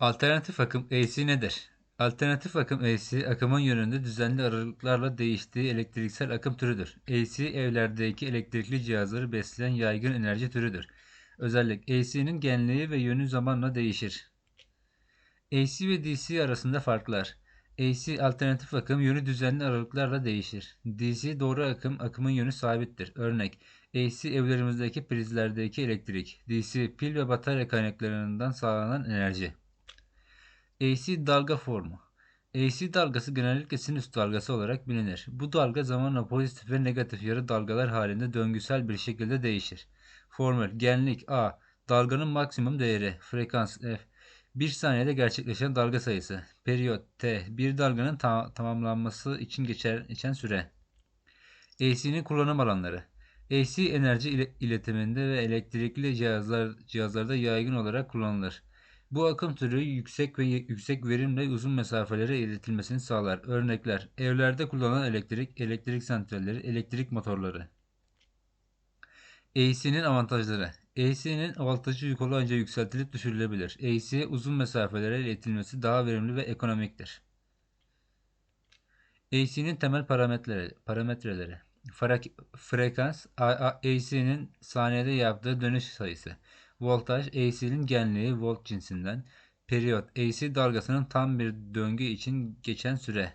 Alternatif akım AC nedir? Alternatif akım AC, akımın yönünde düzenli aralıklarla değiştiği elektriksel akım türüdür. AC, evlerdeki elektrikli cihazları besleyen yaygın enerji türüdür. Özellik, AC'nin genliği ve yönü zamanla değişir. AC ve DC arasında farklar. AC alternatif akım yönü düzenli aralıklarla değişir. DC doğru akım, akımın yönü sabittir. Örnek, AC evlerimizdeki prizlerdeki elektrik. DC pil ve batarya kaynaklarından sağlanan enerji. AC dalga formu. AC dalgası genellikle sinüs dalgası olarak bilinir. Bu dalga zamanla pozitif ve negatif yarı dalgalar halinde döngüsel bir şekilde değişir. Formül genlik A, dalganın maksimum değeri, frekans F, 1 saniyede gerçekleşen dalga sayısı, periyot T, bir dalganın ta- tamamlanması için geçer, geçen süre. AC'nin kullanım alanları. AC enerji ile- iletiminde ve elektrikli cihazlar cihazlarda yaygın olarak kullanılır. Bu akım türü yüksek ve yüksek verimle uzun mesafelere iletilmesini sağlar. Örnekler: evlerde kullanılan elektrik, elektrik santralleri, elektrik motorları. AC'nin avantajları. AC'nin voltajı kolayca yükseltilip düşürülebilir. AC uzun mesafelere iletilmesi daha verimli ve ekonomiktir. AC'nin temel parametreleri, parametreleri. Frek- frekans AC'nin saniyede yaptığı dönüş sayısı. Voltaj AC'nin genliği volt cinsinden. Periyot AC dalgasının tam bir döngü için geçen süre.